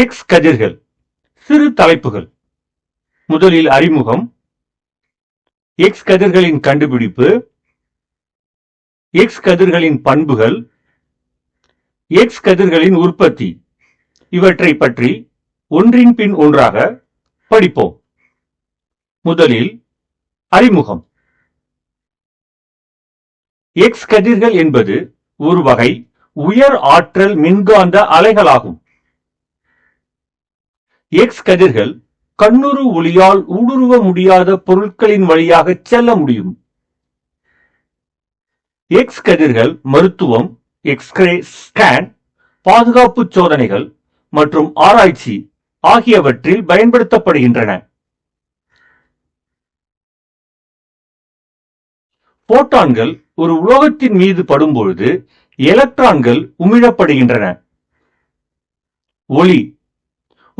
X கதிர்கள் சிறு தலைப்புகள். முதலில் அறிமுகம். எக்ஸ் கதிர்களின் கண்டுபிடிப்பு. எக்ஸ் கதிர்களின் பண்புகள். எக்ஸ் கதிர்களின் உற்பத்தி. இவற்றை பற்றி ஒன்றின் பின் ஒன்றாக படிப்போம். முதலில் அறிமுகம். எக்ஸ் கதிர்கள் என்பது ஒரு வகை உயர் ஆற்றல் மின்காந்த அலைகளாகும். எக்ஸ் கதிர்கள் கண்ணுறு ஒளியால் ஊடுருவ முடியாத பொருட்களின் வழியாக செல்ல முடியும். எக்ஸ் கதிர்கள் மருத்துவம் எக்ஸ்ரே ஸ்கேன் பாதுகாப்பு சோதனைகள் மற்றும் ஆராய்ச்சி ஆகியவற்றில் பயன்படுத்தப்படுகின்றன. போட்டான்கள் ஒரு உலோகத்தின் மீது படும்பொழுது எலக்ட்ரான்கள் உமிழப்படுகின்றன. ஒளி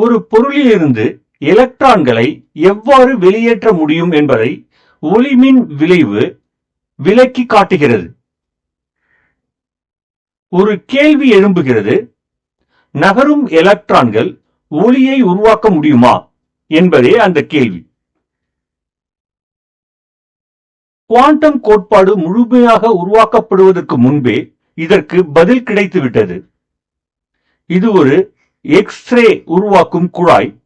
ஒரு பொருளிலிருந்து எலக்ட்ரான்களை எவ்வாறு வெளியேற்ற முடியும் என்பதை ஒளிமின் விளைவு விளக்கி காட்டுகிறது. ஒரு கேள்வி எழும்புகிறது நகரும் எலக்ட்ரான்கள் ஒளியை உருவாக்க முடியுமா என்பதே அந்த கேள்வி. குவாண்டம் கோட்பாடு முழுமையாக உருவாக்கப்படுவதற்கு முன்பே இதற்கு பதில் கிடைத்துவிட்டது. இது ஒரு எக்ஸ்ரே உருவாக்கும் குழாய்.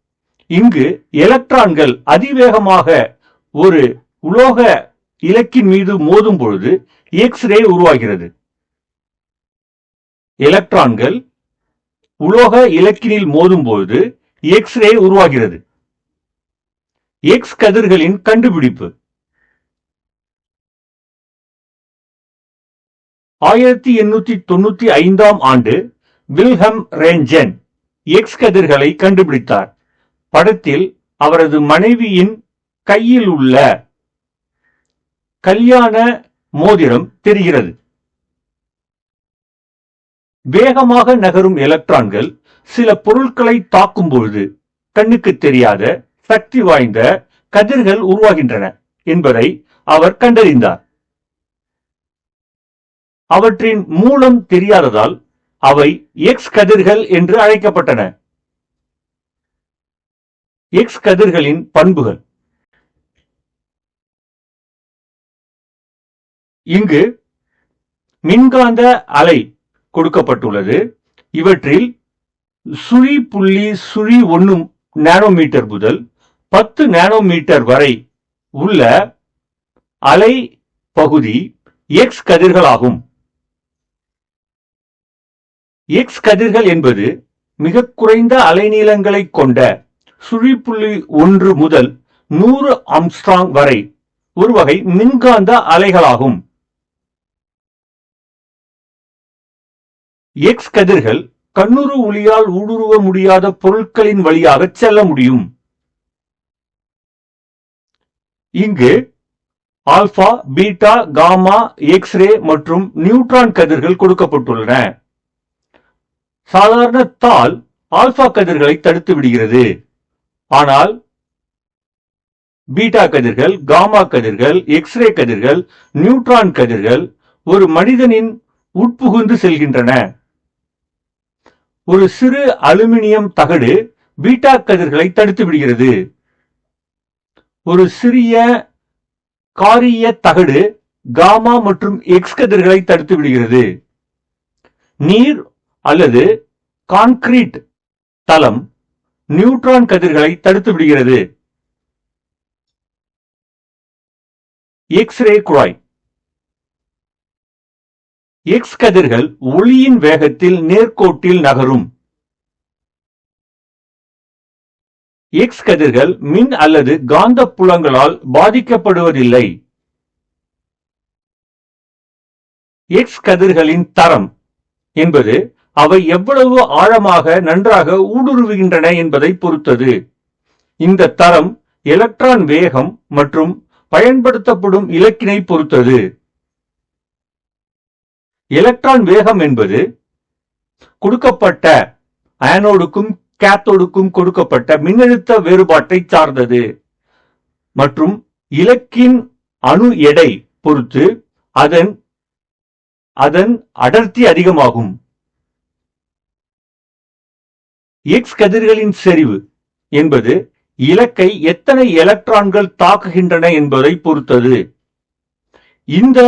இங்கு எலக்ட்ரான்கள் அதிவேகமாக ஒரு உலோக இலக்கின் மீது மோதும் பொழுது எக்ஸ்ரே உருவாகிறது. எலக்ட்ரான்கள் உலோக இலக்கினில் மோதும் பொழுது எக்ஸ்ரே உருவாகிறது. எக்ஸ் கதிர்களின் கண்டுபிடிப்பு. ஆயிரத்தி எண்ணூத்தி தொண்ணூத்தி ஐந்தாம் ஆண்டு வில்ஹம் ரேஞ்சன் எக்ஸ் கதிர்களை கண்டுபிடித்தார். படத்தில் அவரது மனைவியின் கையில் உள்ள கல்யாண மோதிரம் தெரிகிறது. வேகமாக நகரும் எலக்ட்ரான்கள் சில பொருட்களை தாக்கும் பொழுது கண்ணுக்கு தெரியாத சக்தி வாய்ந்த கதிர்கள் உருவாகின்றன என்பதை அவர் கண்டறிந்தார். அவற்றின் மூலம் தெரியாததால் அவை எக்ஸ் கதிர்கள் என்று அழைக்கப்பட்டன. எக்ஸ் கதிர்களின் பண்புகள். இங்கு மின்காந்த அலை கொடுக்கப்பட்டுள்ளது. இவற்றில் சுழி புள்ளி சுழி ஒன்னு நானோமீட்டர் முதல் பத்து நானோமீட்டர் வரை உள்ள அலை பகுதி எக்ஸ் கதிர்களாகும். எக்ஸ் கதிர்கள் என்பது மிக குறைந்த அலைநீளங்களை கொண்ட சுழிப்புள்ளி ஒன்று முதல் நூறு அம்ஸ்ட்ராங் வரை ஒரு வகை மின்காந்த அலைகளாகும். எக்ஸ் கதிர்கள் கண்ணுறு ஒளியால் ஊடுருவ முடியாத பொருட்களின் வழியாக செல்ல முடியும். இங்கு alpha beta gamma x ray மற்றும் நியூட்ரான் கதிர்கள் கொடுக்கப்பட்டுள்ளன. சாதாரண தாள் ஆல்பா கதிர்களை தடுத்து விடுகிறது. ஆனால் பீட்டா கதிர்கள் காமா கதிர்கள் எக்ஸ்ரே கதிர்கள் நியூட்ரான் கதிர்கள் ஒரு மனிதனின் உட்புகுந்து செல்கின்றன. ஒரு சிறு அலுமினியம் தகடு பீட்டா கதிர்களை தடுத்து விடுகிறது. ஒரு சிறிய காரிய தகடு காமா மற்றும் எக்ஸ் கதிர்களை தடுத்து விடுகிறது. நீர் அல்லது கான்கிரீட் தளம் நியூட்ரான் கதிர்களை தடுத்து விடுகிறது. எக்ஸ்ரே குழாய். எக்ஸ் கதிர்கள் ஒளியின் வேகத்தில் நேர்கோட்டில் நகரும். எக்ஸ் கதிர்கள் மின் அல்லது காந்த புலங்களால் பாதிக்கப்படுவதில்லை. எக்ஸ் கதிர்களின் தரம் என்பது அவை எவ்வளவு ஆழமாக நன்றாக ஊடுருவுகின்றன என்பதை பொறுத்தது. இந்த தரம் எலக்ட்ரான் வேகம் மற்றும் பயன்படுத்தப்படும் இலக்கினை பொறுத்தது. எலக்ட்ரான் வேகம் என்பது கொடுக்கப்பட்ட அயனோடுக்கும் கேத்தோடுக்கும் கொடுக்கப்பட்ட மின்னழுத்த வேறுபாட்டை சார்ந்தது. மற்றும் இலக்கின் அணு எடை பொறுத்து அதன் அதன் அடர்த்தி அதிகமாகும். எக்ஸ் கதிர்களின் செறிவு என்பது இலக்கை எத்தனை எலக்ட்ரான்கள் தாக்குகின்றன என்பதை பொறுத்தது. இந்த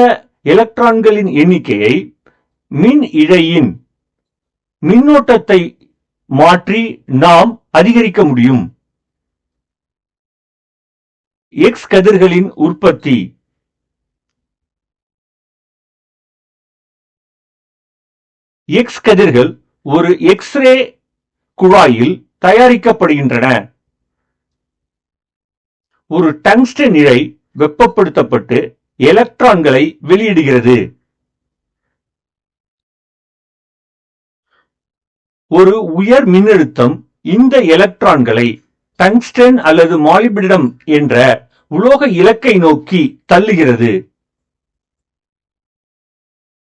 எலக்ட்ரான்களின் எண்ணிக்கையை மின் இழையின் மின்னோட்டத்தை மாற்றி நாம் அதிகரிக்க முடியும். எக்ஸ் கதிர்களின் உற்பத்தி. எக்ஸ் கதிர்கள் ஒரு எக்ஸ்ரே குழாயில் தயாரிக்கப்படுகின்றன. ஒரு டங்ஸ்டன் இழை வெப்பப்படுத்தப்பட்டு எலக்ட்ரான்களை வெளியிடுகிறது. ஒரு உயர் மின்னழுத்தம் இந்த எலக்ட்ரான்களை டங்ஸ்டன் அல்லது மாலிபிடம் என்ற உலோக இலக்கை நோக்கி தள்ளுகிறது.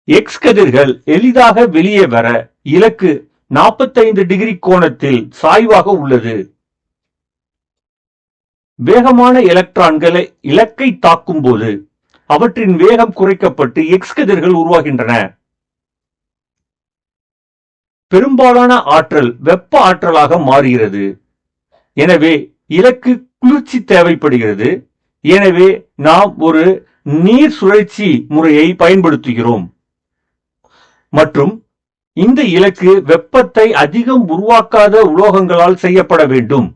எக்ஸ் கதிர்கள் எளிதாக வெளியே வர இலக்கு 45 டிகிரி கோணத்தில் சாய்வாக உள்ளது. வேகமான எலக்ட்ரான்களை இலக்கை தாக்கும் போது அவற்றின் வேகம் குறைக்கப்பட்டு எக்ஸ் கதிர்கள் உருவாகின்றன. பெரும்பாலான ஆற்றல் வெப்ப ஆற்றலாக மாறுகிறது. எனவே இலக்கு குளிர்ச்சி தேவைப்படுகிறது. எனவே நாம் ஒரு நீர் சுழற்சி முறையை பயன்படுத்துகிறோம். மற்றும் இந்த இலக்கு வெப்பத்தை அதிகம் உருவாக்காத உலோகங்களால் செய்யப்பட வேண்டும்.